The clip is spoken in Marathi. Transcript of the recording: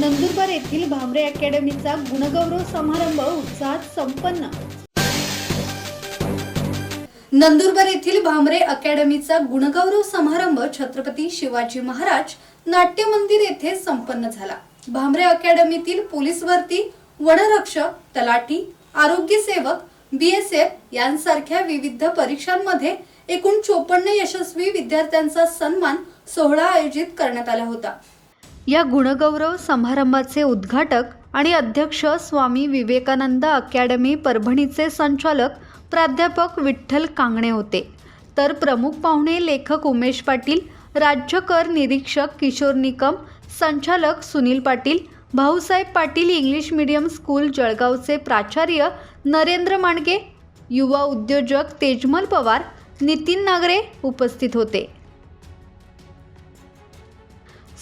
नंदुरबार येथील भामरे अकॅडमीचा गुणगौरव समारंभ उत्साहात संपन्न. नंदुरबार येथील भामरे अकॅडमीचा गुणगौरव समारंभ छत्रपती शिवाजी महाराज नाट्य मंदिर येथे संपन्न झाला. भामरे अकॅडमीतील पोलीस भरती वनरक्षक तलाठी आरोग्य सेवक बीएसएफ यांसारख्या विविध परीक्षांमध्ये एकूण चोपन्न यशस्वी विद्यार्थ्यांचा सन्मान सोहळा आयोजित करण्यात आला होता. या गुणगौरव समारंभाचे उद्घाटक आणि अध्यक्ष स्वामी विवेकानंद अकॅडमी परभणीचे संचालक प्राध्यापक विठ्ठल कांगणे होते. तर प्रमुख पाहुणे लेखक उमेश पाटील राज्य कर निरीक्षक किशोर निकम संचालक Sunil Patil Bhausaheb Patil English medium school जळगावचे प्राचार्य नरेंद्र मांडगे युवा उद्योजक तेजमल पवार नितीन नागरे उपस्थित होते.